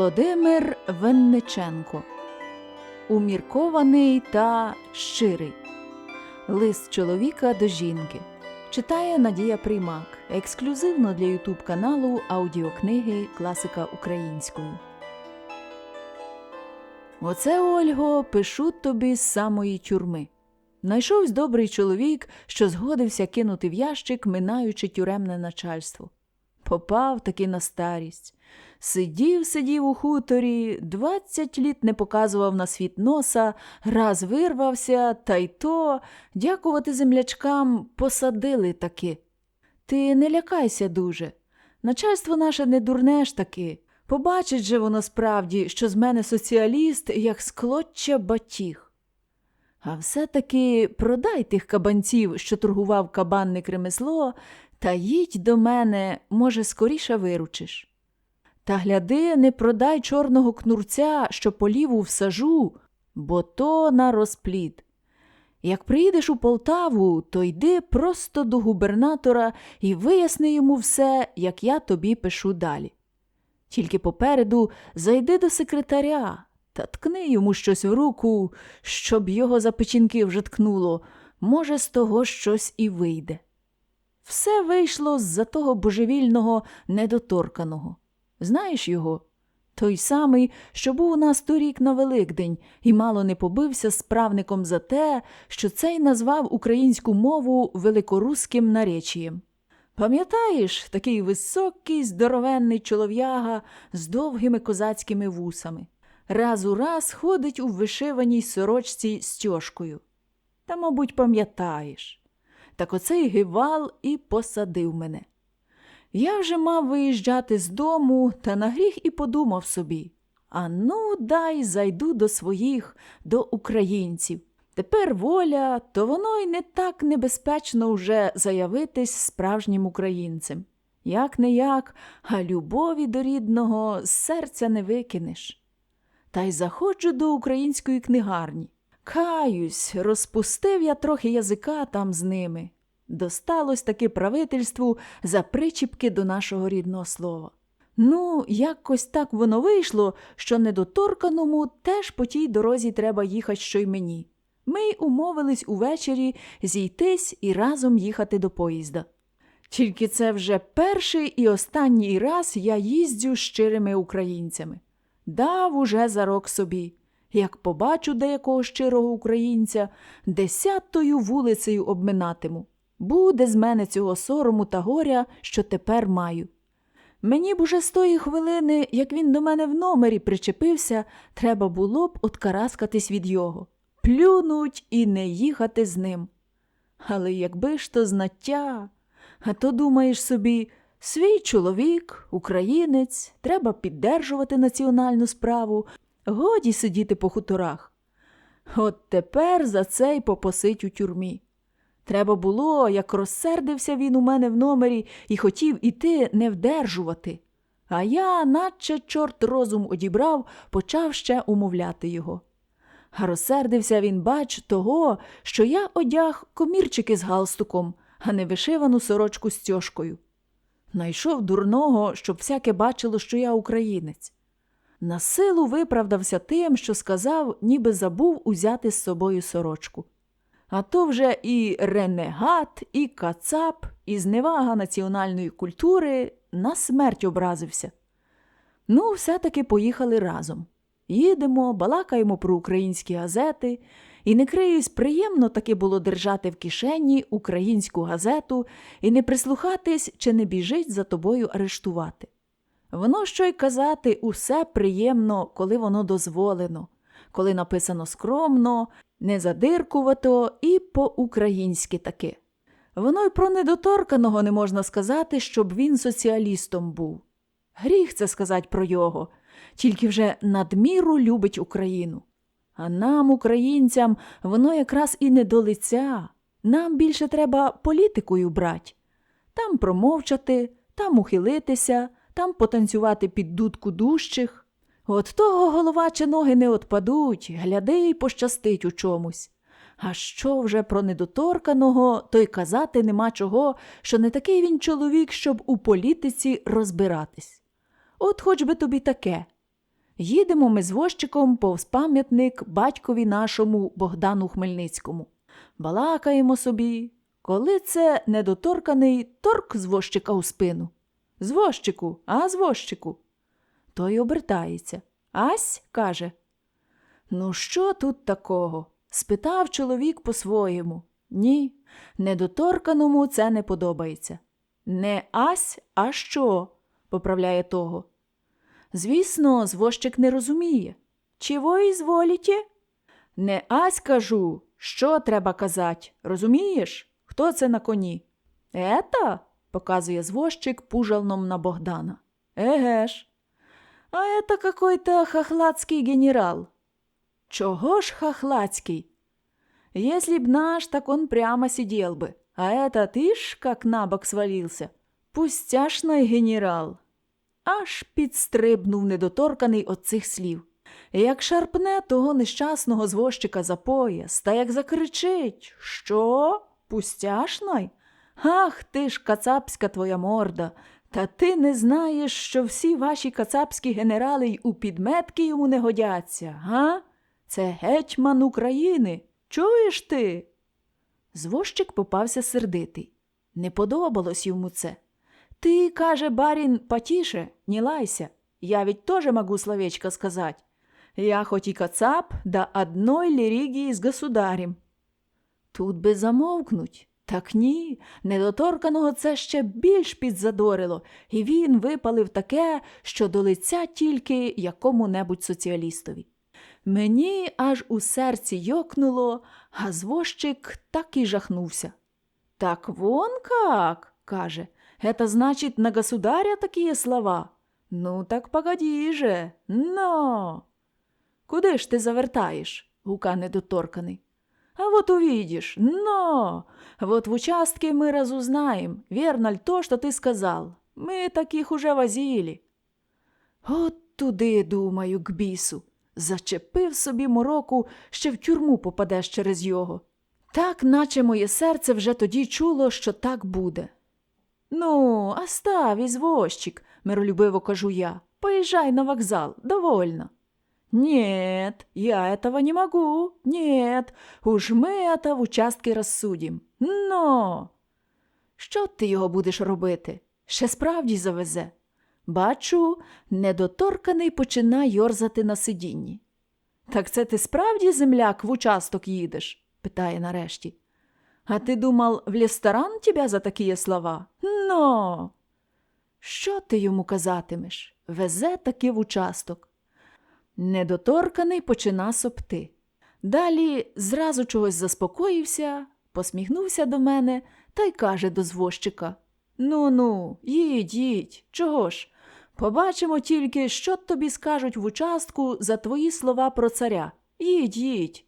Володимир Венниченко Уміркований та щирий. Лист чоловіка до жінки. Читає Надія Приймак. Ексклюзивно для Ютуб каналу аудіокниги Класика українською. Оце, Ольго, пишу тобі з самої тюрми. Найшовсь добрий чоловік, що згодився кинути в ящик, минаючи тюремне начальство. Попав таки на старість. Сидів, сидів у хуторі, двадцять літ не показував на світ носа, раз вирвався, та й то, дякувати землячкам, посадили таки. Ти не лякайся дуже. Начальство наше не дурне ж таки. Побачить же воно справді, що з мене соціаліст, як склоччя батіг. А все-таки продай тих кабанців, що торгував кабанник ремесло, та їдь до мене, може, скоріше виручиш. Та гляди, не продай чорного кнурця, що поліву всажу, бо то на розплід. Як приїдеш у Полтаву, то йди просто до губернатора і виясни йому все, як я тобі пишу далі. Тільки попереду зайди до секретаря та ткни йому щось в руку, щоб його за печінки вже ткнуло, може, з того щось і вийде. Все вийшло з-за того божевільного недоторканого. Знаєш його? Той самий, що був у нас торік на Великдень і мало не побився з правником за те, що цей назвав українську мову великоруським наречієм. Пам'ятаєш, такий високий, здоровенний чолов'яга з довгими козацькими вусами. Раз у раз ходить у вишиваній сорочці з тьошкою. Та, мабуть, пам'ятаєш. Так оцей гивал і посадив мене. Я вже мав виїжджати з дому, та на гріх і подумав собі а ну, дай зайду до своїх, до українців. Тепер воля, то воно й не так небезпечно вже заявитись справжнім українцем. Як не як, а любові до рідного з серця не викинеш. Та й заходжу до української книгарні. Каюсь, розпустив я трохи язика там з ними. Досталось таки правительству за причіпки до нашого рідного слова. Ну, якось так воно вийшло, що недоторканому теж по тій дорозі треба їхати, що й мені. Ми й умовились увечері зійтись і разом їхати до поїзда. Тільки це вже перший і останній раз я їздю з щирими українцями. Дав уже за рок собі. Як побачу деякого щирого українця, десятою вулицею обминатиму. Буде з мене цього сорому та горя, що тепер маю. Мені б уже з тої хвилини, як він до мене в номері причепився, треба було б откараскатись від його, плюнуть і не їхати з ним. Але якби ж то знаття, а то думаєш собі, свій чоловік, українець, треба піддержувати національну справу, годі сидіти по хуторах. От тепер за це й попосить у тюрмі. Треба було, як розсердився він у мене в номері і хотів іти не вдержувати. А я, наче чорт розум одібрав, почав ще умовляти його. А розсердився він, бач, того, що я одяг комірчики з галстуком, а не вишивану сорочку з тьошкою. Найшов дурного, щоб всяке бачило, що я українець. На силу виправдався тим, що сказав, ніби забув узяти з собою сорочку. А то вже і ренегат, і кацап, і зневага національної культури на смерть образився. Ну, все-таки поїхали разом. Їдемо, балакаємо про українські газети, і не криюсь, приємно таки було держати в кишені українську газету і не прислухатись, чи не біжить за тобою арештувати. Воно що й казати, усе приємно, коли воно дозволено, коли написано скромно, незадиркувато і по-українськи таки. Воно й про недоторканого не можна сказати, щоб він соціалістом був. Гріх це сказати про його, тільки вже надміру любить Україну. А нам, українцям, воно якраз і не до лиця. Нам більше треба політикою брать. Там промовчати, там ухилитися, там потанцювати під дудку дужчих. От того голова чи ноги не отпадуть, гляди й пощастить у чомусь. А що вже про недоторканого, то й казати нема чого, що не такий він чоловік, щоб у політиці розбиратись. От хоч би тобі таке. Їдемо ми з возчиком повз пам'ятник батькові нашому Богдану Хмельницькому. Балакаємо собі. Коли це недоторканий торк з возчика у спину. З возчику, а з возчику. Той обертається. Ась каже. Ну, що тут такого? спитав чоловік по-своєму. Ні, недоторканому це не подобається. Не ась, а що? поправляє того. Звісно, звозчик не розуміє. Чого ізволіте? Не ась кажу, що треба казать, розумієш? Хто це на коні? Ета? показує звозчик пужалном на Богдана. Еге ж А это какой-то хохладский генерал. Чого ж хохладский? Если б наш, так он прямо сидел бы. А это ты ж как на бок свалился. Пустяшний генерал. Аж підстрибнув недоторканий от цих слів. Як шарпне того нещасного звозчика за пояс, та як закричить Що? Пустяшний? Ах ти ж кацапська твоя морда. та ти не знаєш, що всі ваші кацапські генерали й у підметки йому не годяться, га? Це гетьман України. Чуєш ти? Звозчик попався сердитий. Не подобалось йому це. Ти, каже барін, потише, не лайся. Я ведь тоже могу словечко сказать. Я хоть и кацап, да одной лиригии с государем. Тут би замовкнуть. Так ні, недоторканого це ще більш підзадорило, і він випалив таке, що до лиця тільки якому-небудь соціалістові. Мені аж у серці йокнуло, а звозчик так і жахнувся. Так вон как, каже, это значит на государя такие слова. Ну так погоди же, но. Куди ж ти завертаєш? гука недоторканий. А вот увидишь, но! Вот в участке мы разузнаем, верно ли то, что ты сказал. Мы таких уже возили. От туди, думаю, к бісу. Зачепив собі мороку, ще в тюрму попадеш через його. Так, наче моє серце вже тоді чуло, що так буде. Ну, остав, извозчик, миролюбиво кажу я. Поїжджай на вокзал, довольно. Нет, я этого не могу. Нет, уж ми это в участки розсудім. Но. Що ти його будеш робити? Ще справді завезе. Бачу, недоторканий почина йорзати на сидінні. Так це ти справді, земляк, в участок їдеш? питає нарешті. А ти думав, в ресторан тебе за такі слова? Но. Що ти йому казатимеш? Везе таки в участок. Недоторканий почина сопти. Далі зразу чогось заспокоївся, посміхнувся до мене та й каже до звозчика Ну ну, їдь, їдь, чого ж? Побачимо тільки, що тобі скажуть в участку за твої слова про царя. Їдь, їдь.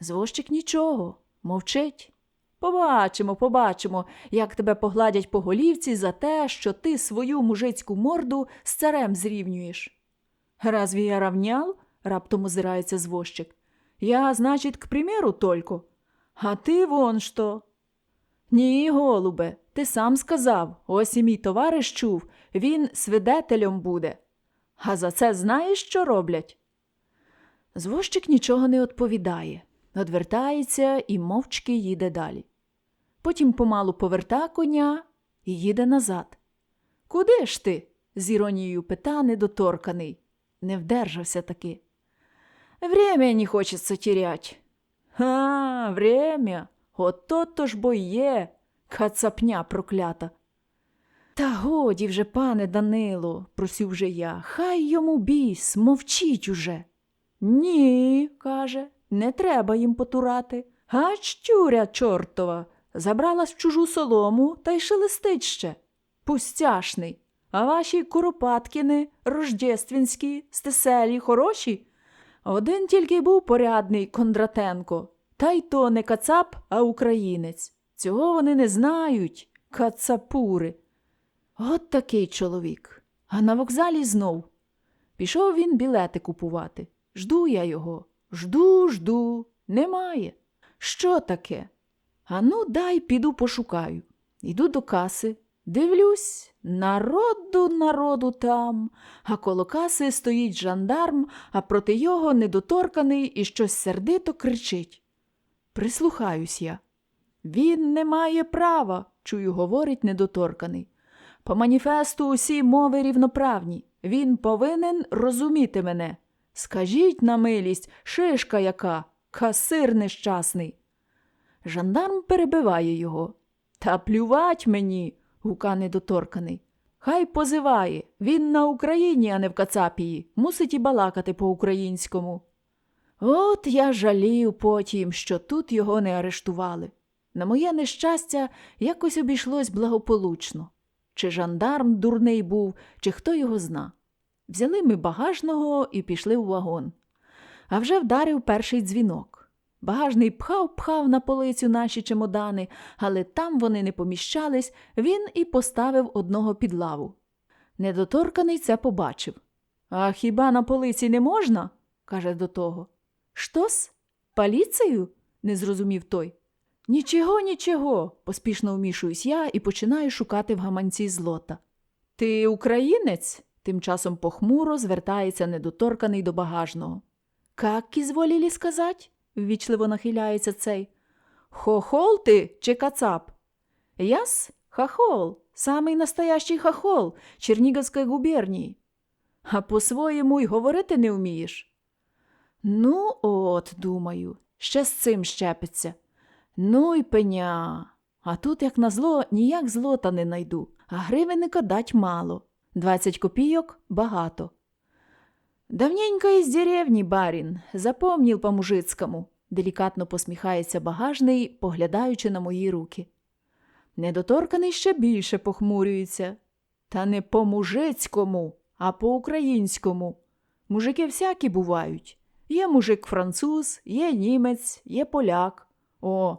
Звозчик нічого, мовчить. Побачимо, побачимо, як тебе погладять по голівці за те, що ти свою мужицьку морду з царем зрівнюєш. Разве я равнял? раптом озирається звозчик. Я, значить, к примеру только. А ти вон що. Ні, голубе, ти сам сказав, ось і мій товариш чув, він свидетелем буде. А за це знаєш, що роблять? Звозчик нічого не відповідає, одвертається і мовчки їде далі. Потім помалу поверта коня і їде назад. Куди ж ти? з іронією пита недоторканий. Не вдержався таки. Время не хочеться терять. А, время, ото то ж бо є, кацапня проклята. Та годі вже, пане Данило, просив вже я, хай йому біс, мовчіть уже. Ні, каже, не треба їм потурати. Гач тюря чортова, забралась в чужу солому та й шелестить ще. Пустяшний. А ваші Куропаткіни, рождественські, стеселі, хороші? Один тільки був порядний Кондратенко, та й то не кацап, а українець. Цього вони не знають, кацапури. От такий чоловік. А на вокзалі знов. Пішов він білети купувати. Жду я його. Жду, жду. Немає. Що таке? Ану, дай піду пошукаю. Іду до каси. Дивлюсь, народу, народу там, а коло каси стоїть жандарм, а проти його недоторканий і щось сердито кричить. Прислухаюсь я. Він не має права, чую, говорить недоторканий. По маніфесту усі мови рівноправні. Він повинен розуміти мене. Скажіть на милість, шишка яка, касир нещасний. Жандарм перебиває його. Та плювать мені, гука недоторканий. Хай позиває. Він на Україні, а не в Кацапії. Мусить і балакати по-українському. От я жалію потім, що тут його не арештували. На моє нещастя, якось обійшлось благополучно. Чи жандарм дурний був, чи хто його зна. Взяли ми багажного і пішли у вагон. А вже вдарив перший дзвінок. Багажний пхав-пхав на полицю наші чемодани, але там вони не поміщались, він і поставив одного під лаву. Недоторканий це побачив. А хіба на полиці не можна? каже до того. Штос? Поліцею? не зрозумів той. Нічого, нічого, поспішно вмішуюсь я і починаю шукати в гаманці злота. Ти українець? тим часом похмуро звертається недоторканий до багажного. Как ізволілі сказать? Ввічливо нахиляється цей. Хохол ти чи кацап? Яс? Хохол, самий настоящий хохол Чернігівської губернії. А по-своєму й говорити не вмієш. Ну, от, думаю, ще з цим щепиться. Ну й пеня. А тут, як назло, ніяк злота не найду, а гривенника дать мало. Двадцять копійок багато. Давненько із деревні, барін, запомнил по-мужицькому, делікатно посміхається багажний, поглядаючи на мої руки. Недоторканий ще більше похмурюється. Та не по-мужицькому, а по-українському. Мужики всякі бувають. Є мужик француз, є німець, є поляк. О,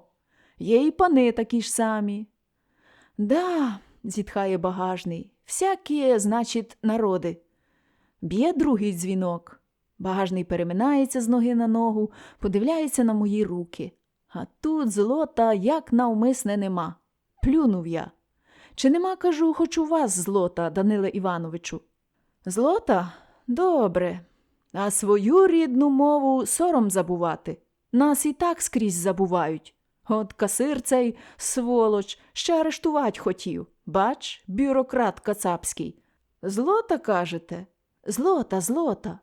є і пани такі ж самі. Да, зітхає багажний, всякі, значить, народи. Б'є другий дзвінок. Багажний переминається з ноги на ногу, подивляється на мої руки. А тут злота як навмисне нема. Плюнув я. Чи нема, кажу, хоч у вас злота, Даниле Івановичу? Злота? Добре. А свою рідну мову сором забувати. Нас і так скрізь забувають. От касир цей сволоч ще арештувати хотів. Бач, бюрократ кацапський. Злота, кажете? Злота, злота.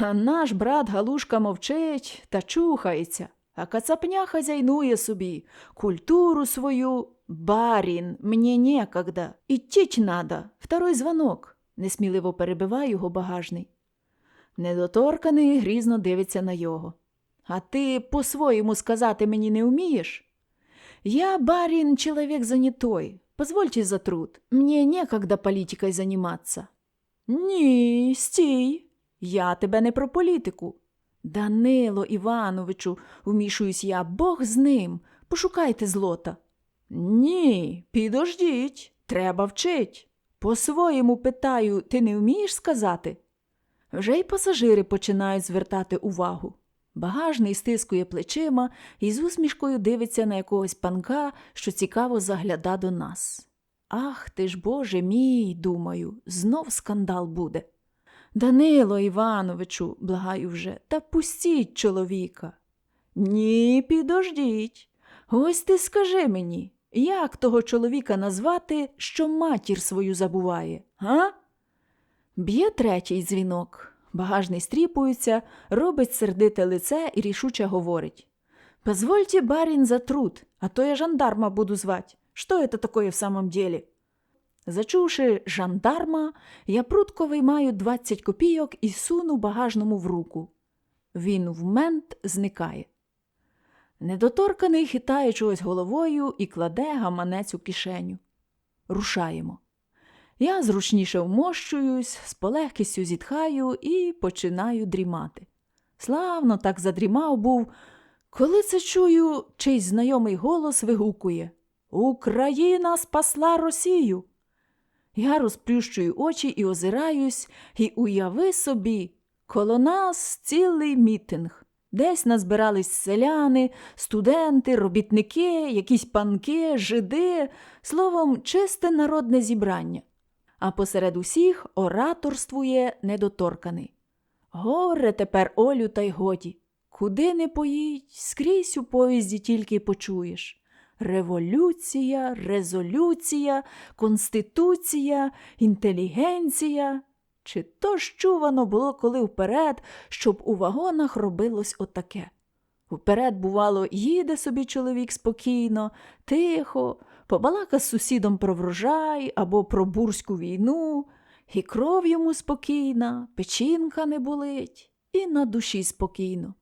А наш брат Галушка мовчить та чухається, а кацапня хазяйнує собі, культуру свою. Барін, мені некогда. Ітіть надо. Второй дзвонок, несміливо перебиває його багажний. Недоторканий грізно дивиться на його. А ти по-своєму сказати мені не вмієш? Я, барин, человек занятой. Позвольте за труд. Мне некогда політикою заниматься. Ні, стій. Я тебе не про політику. Данило Івановичу, вмішуюсь я, Бог з ним. Пошукайте злота. Ні, підождіть, треба вчить. По-своєму питаю, ти не вмієш сказати? Вже й пасажири починають звертати увагу. Багажний стискує плечима і з усмішкою дивиться на якогось панка, що цікаво загляда до нас. Ах ти ж, Боже мій, думаю, знов скандал буде. Данило Івановичу, благаю вже, та пустіть чоловіка. Ні, підождіть. Ось ти скажи мені, як того чоловіка назвати, що матір свою забуває, га? Б'є третій дзвінок. Багажний стріпується, робить сердите лице і рішуче говорить. «Позвольте, барин, за труд, а то я жандарма буду звать. Что это такое в самом деле?» Зачувши жандарма, я прутко виймаю 20 копійок і суну багажному в руку. Він в мент зникає. Недоторканий хитає чогось головою і кладе гаманець у кишеню. Рушаємо. Я зручніше вмощуюсь, з полегкістю зітхаю і починаю дрімати. Славно так задрімав був, коли це чую, чийсь знайомий голос вигукує Україна спасла Росію. Я розплющую очі і озираюсь, і уяви собі, коло нас цілий мітинг. Десь назбирались селяни, студенти, робітники, якісь панки, жиди, словом, чисте народне зібрання. А посеред усіх ораторствує недоторканий. Горе тепер, Олю, та й годі. Куди не поїдь, скрізь у поїзді тільки почуєш. Революція, резолюція, конституція, інтелігенція. Чи то ж чувано було коли вперед, щоб у вагонах робилось отаке? Вперед, бувало, їде собі чоловік спокійно, тихо, побалака з сусідом про врожай або про бурську війну, і кров йому спокійна, печінка не болить, і на душі спокійно.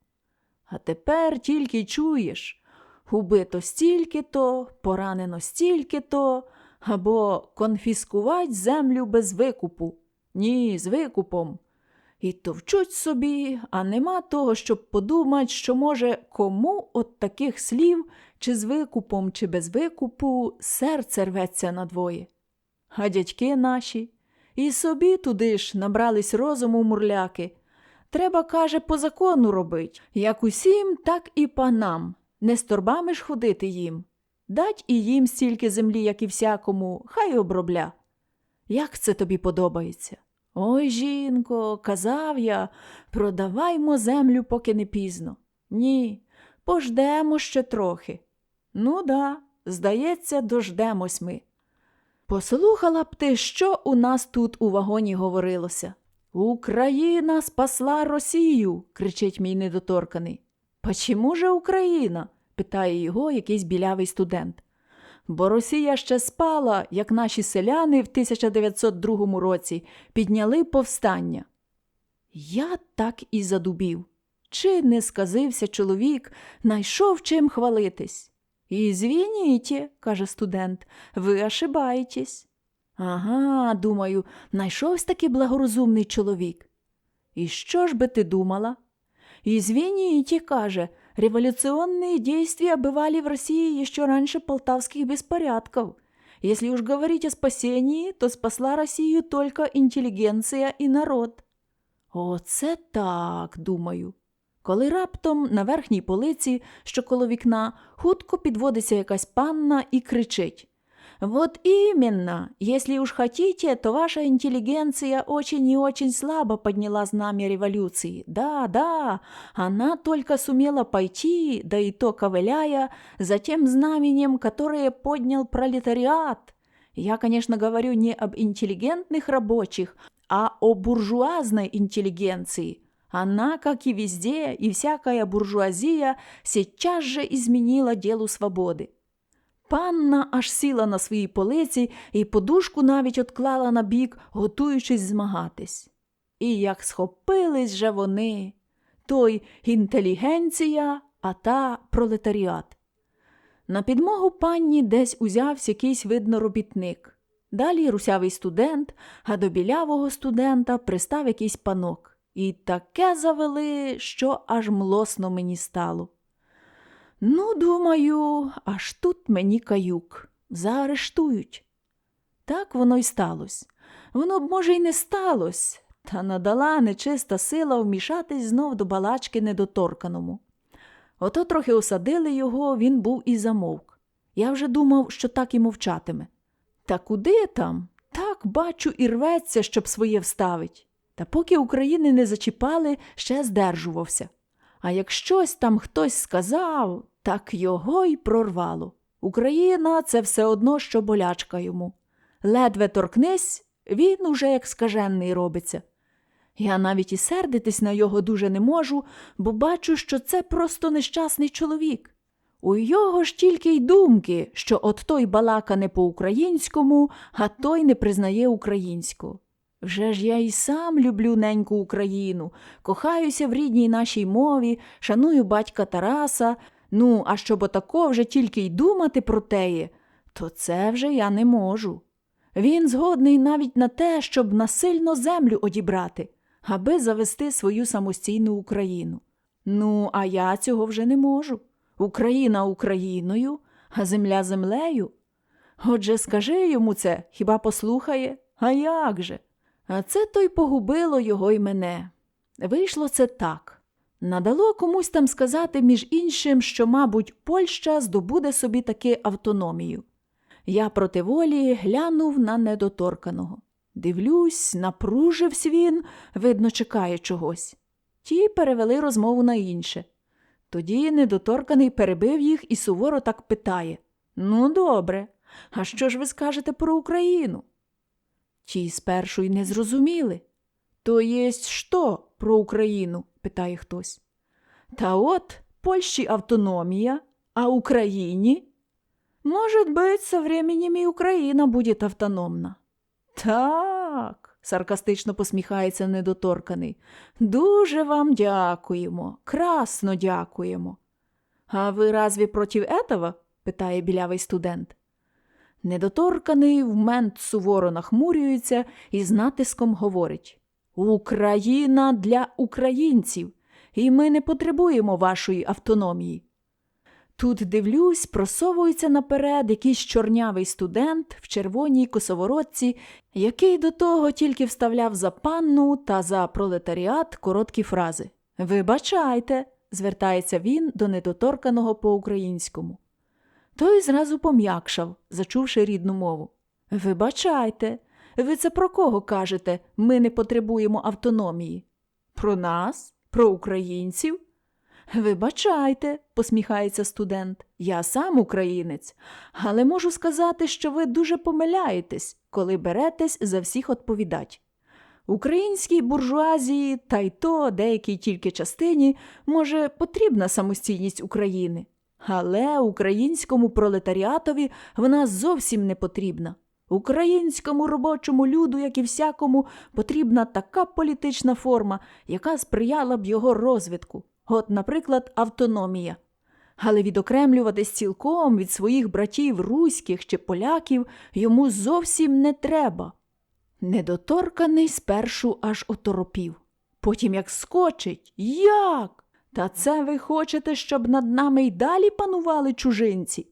А тепер тільки чуєш убито стільки-то, поранено стільки-то, або конфіскувать землю без викупу. Ні, з викупом. І товчуть собі, а нема того, щоб подумать, що, може, кому от таких слів, чи з викупом, чи без викупу, серце рветься надвоє. А дядьки наші і собі туди ж набрались розуму мурляки. Треба, каже, по закону робить, як усім, так і панам. Не з торбами ж ходити їм. Дать і їм стільки землі, як і всякому, хай обробля. Як це тобі подобається? Ой, жінко, казав я, продаваймо землю, поки не пізно. Ні, пождемо ще трохи. Ну да, здається, дождемось ми. Послухала б ти, що у нас тут у вагоні говорилося. Україна спасла Росію, кричить мій недоторканий. Почему же Україна? питає його якийсь білявий студент. Бо Росія ще спала, як наші селяни в 1902 році підняли повстання. Я так і задубів. Чи не сказився чоловік, найшов чим хвалитись? «Извините», – каже студент, ви ошибаєтесь. Ага, думаю, найшовсь таки благорозумний чоловік. І що ж би ти думала? «Извините», – каже, революционные действия бывали в России еще раньше полтавских беспорядков. Если уж говорить о спасении, то спасла Росію только інтелігенція і народ. Оце так, думаю. Коли раптом на верхній полиці, що коло вікна, хутко підводиться якась панна і кричить. Вот именно, если уж хотите, то ваша интеллигенция очень и очень слабо подняла знамя революции. Да, да, она только сумела пойти, да и то ковыляя, за тем знаменем, которое поднял пролетариат. Я, конечно, говорю не об интеллигентных рабочих, а о буржуазной интеллигенции. Она, как и везде, и всякая буржуазия, сейчас же изменила делу свободы. Панна аж сіла на своїй полиці і подушку навіть отклала на бік, готуючись змагатись. І як схопились же вони, той інтелігенція, а та пролетаріат. На підмогу панні десь узявся якийсь видно робітник. Далі русявий студент, а до білявого студента пристав якийсь панок. І таке завели, що аж млосно мені стало. Ну, думаю, аж тут мені каюк. Заарештують. Так воно й сталося. Воно б, може, й не сталося, та надала нечиста сила вмішатись знов до балачки недоторканому. Ото трохи осадили його, він був і замовк. Я вже думав, що так і мовчатиме. Та куди там? Так, бачу, і рветься, щоб своє вставить. Та поки України не зачіпали, ще здержувався. А як щось там хтось сказав, так його й прорвало. Україна це все одно, що болячка йому. Ледве торкнись, він уже як скажений робиться. Я навіть і сердитись на його дуже не можу, бо бачу, що це просто нещасний чоловік. У його ж тільки й думки, що от той балака не по-українському, а той не признає українську. Вже ж я і сам люблю неньку Україну, кохаюся в рідній нашій мові, шаную батька Тараса. Ну, а щоб отако вже тільки й думати про теє, то це вже я не можу. Він згодний навіть на те, щоб насильно землю одібрати, аби завести свою самостійну Україну. Ну, а я цього вже не можу. Україна Україною, а земля землею. Отже, скажи йому це, хіба послухає? А як же? А це то й погубило його й мене. Вийшло це так. Надало комусь там сказати, між іншим, що, мабуть, Польща здобуде собі таки автономію. Я проти волі глянув на недоторканого. Дивлюсь, напружився він, видно, чекає чогось. Ті перевели розмову на інше. Тоді недоторканий перебив їх і суворо так питає Ну, добре, а що ж ви скажете про Україну? Ті спершу й не зрозуміли. То єсть що про Україну? Питає хтось. Та от Польщі автономія, а Україні? Может быть, со временем і Україна буде автономна. Так, саркастично посміхається недоторканий. Дуже вам дякуємо, красно дякуємо. А ви разві проти этого? питає білявий студент. Недоторканий в мент суворо нахмурюється і з натиском говорить Україна для українців, і ми не потребуємо вашої автономії. Тут дивлюсь, просовується наперед якийсь чорнявий студент в червоній косоворотці, який до того тільки вставляв за панну та за пролетаріат короткі фрази. Вибачайте, звертається він до недоторканого по-українському. Той зразу пом'якшав, зачувши рідну мову. Вибачайте, ви це про кого кажете? Ми не потребуємо автономії? Про нас? Про українців? Вибачайте, посміхається студент, я сам українець, але можу сказати, що ви дуже помиляєтесь, коли беретесь за всіх відповідать. Українській буржуазії, та й то деякій тільки частині, може, потрібна самостійність України, але українському пролетаріатові вона зовсім не потрібна. Українському робочому люду, як і всякому, потрібна така політична форма, яка сприяла б його розвитку. От, наприклад, автономія. Але відокремлюватись цілком від своїх братів руських чи поляків йому зовсім не треба. Недоторканий спершу аж оторопів. Потім як скочить. Як? Та це ви хочете, щоб над нами й далі панували чужинці?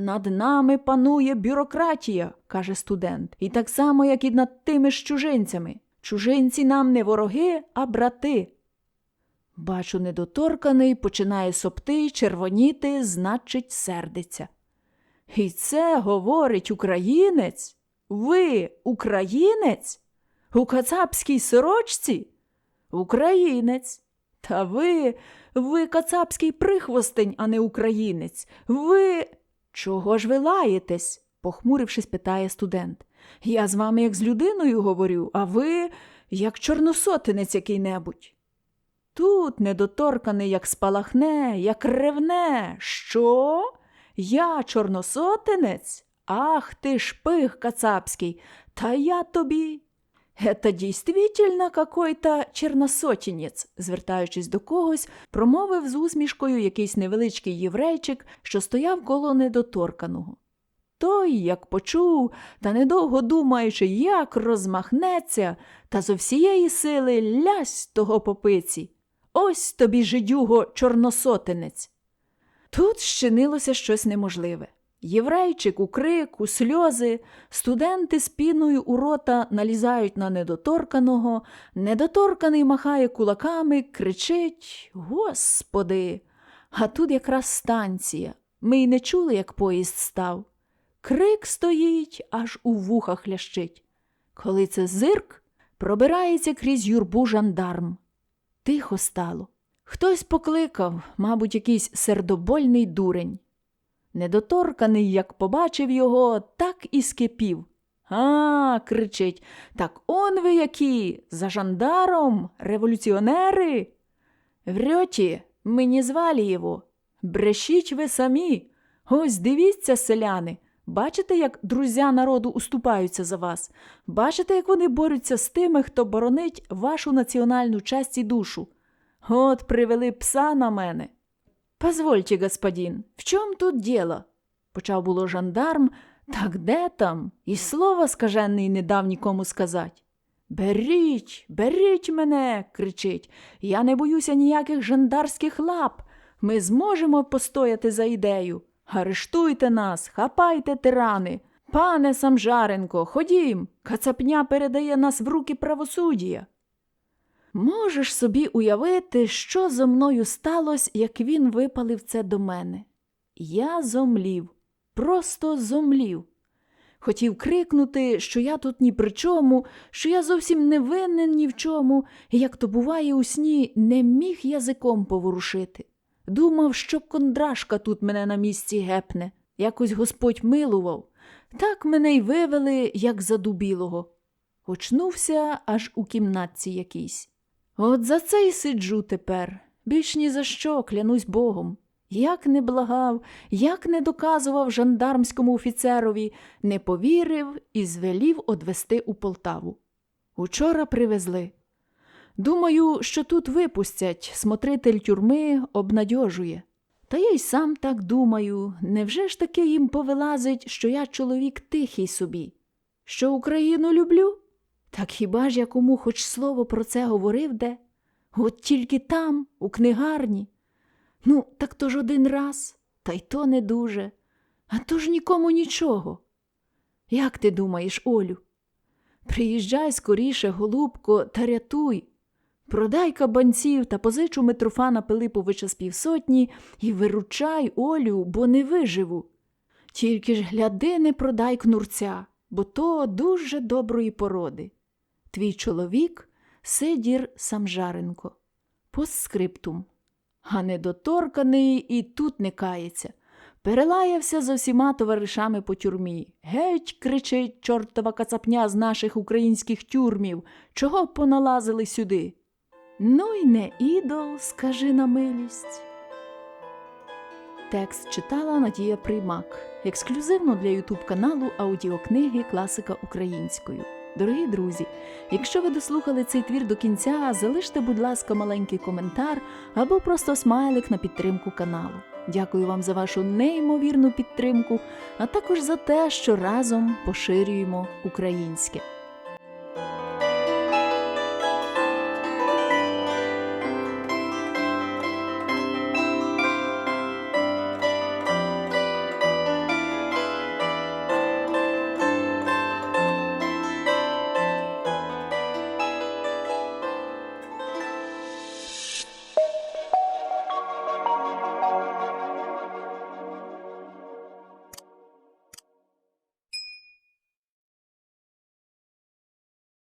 Над нами панує бюрократія, каже студент, і так само, як і над тими ж чужинцями. Чужинці нам не вороги, а брати. Бачу, недоторканий, починає сопти червоніти, значить, сердиться. І це говорить українець? Ви українець? У кацапській сорочці? Українець. Та ви, ви кацапський прихвостень, а не українець. Ви. Чого ж ви лаєтесь? похмурившись, питає студент. Я з вами як з людиною говорю, а ви як чорносотинець який-небудь. Тут недоторканий, як спалахне, як ревне. Що? Я чорносотинець? Ах ти шпих кацапський, та я тобі. Это дійствительно какой-то черносотінець, звертаючись до когось, промовив з усмішкою якийсь невеличкий єврейчик, що стояв коло недоторканого. Той, як почув, та недовго думаючи, як розмахнеться, та зо всієї сили лясь того попиці. Ось тобі, жидюго, чорносотинець. Тут щинилося щось неможливе. Єврейчик у крик, у сльози, студенти з піною у рота налізають на недоторканого, недоторканий махає кулаками, кричить Господи. А тут якраз станція. Ми й не чули, як поїзд став. Крик стоїть, аж у вухах лящить. Коли це зирк, пробирається крізь юрбу жандарм. Тихо стало. Хтось покликав, мабуть, якийсь сердобольний дурень. Недоторканий, як побачив його, так і скипів. А, кричить, так он ви які, за жандаром, революціонери. Врьоті, ми не звали його. Брешіть ви самі. Ось дивіться, селяни. Бачите, як друзі народу уступаються за вас? Бачите, як вони борються з тими, хто боронить вашу національну честь і душу? От привели пса на мене. Позвольте, господин, в чому тут діло? Почав було жандарм, так де там? І слова скажений не дав нікому сказать. Беріть, беріть мене, кричить. Я не боюся ніяких жандарських лап. Ми зможемо постояти за ідею. Арештуйте нас, хапайте тирани. Пане Самжаренко, ходім, кацапня передає нас в руки правосуддя. Можеш собі уявити, що зо мною сталося, як він випалив це до мене. Я зомлів, просто зомлів. Хотів крикнути, що я тут ні при чому, що я зовсім не винен ні в чому, і, як то буває у сні, не міг язиком поворушити. Думав, що кондрашка тут мене на місці гепне, якось Господь милував. Так мене й вивели, як задубілого. Очнувся аж у кімнатці якійсь. От за це й сиджу тепер. Більш ні за що, клянусь Богом. Як не благав, як не доказував жандармському офіцерові, не повірив і звелів одвести у Полтаву. Учора привезли. Думаю, що тут випустять, смотритель тюрми обнадьожує. Та я й сам так думаю, невже ж таки їм повилазить, що я чоловік тихий собі? Що Україну люблю? Так хіба ж я кому хоч слово про це говорив де? От тільки там, у книгарні. Ну, так то ж один раз, та й то не дуже, а то ж нікому нічого. Як ти думаєш, Олю? Приїжджай скоріше, голубко, та рятуй. Продай кабанців та позичу Митрофана Пилиповича з півсотні і виручай, Олю, бо не виживу. Тільки ж гляди, не продай кнурця, бо то дуже доброї породи. Твій чоловік Сидір Самжаренко. Постскриптум. А недоторканий і тут не кається. Перелаявся з усіма товаришами по тюрмі. Геть, кричить чортова кацапня з наших українських тюрмів. Чого поналазили сюди? Ну й не ідол, скажи на милість. Текст читала Надія Приймак. Ексклюзивно для Ютуб каналу аудіокниги Класика українською. Дорогі друзі, якщо ви дослухали цей твір до кінця, залиште, будь ласка, маленький коментар або просто смайлик на підтримку каналу. Дякую вам за вашу неймовірну підтримку, а також за те, що разом поширюємо українське.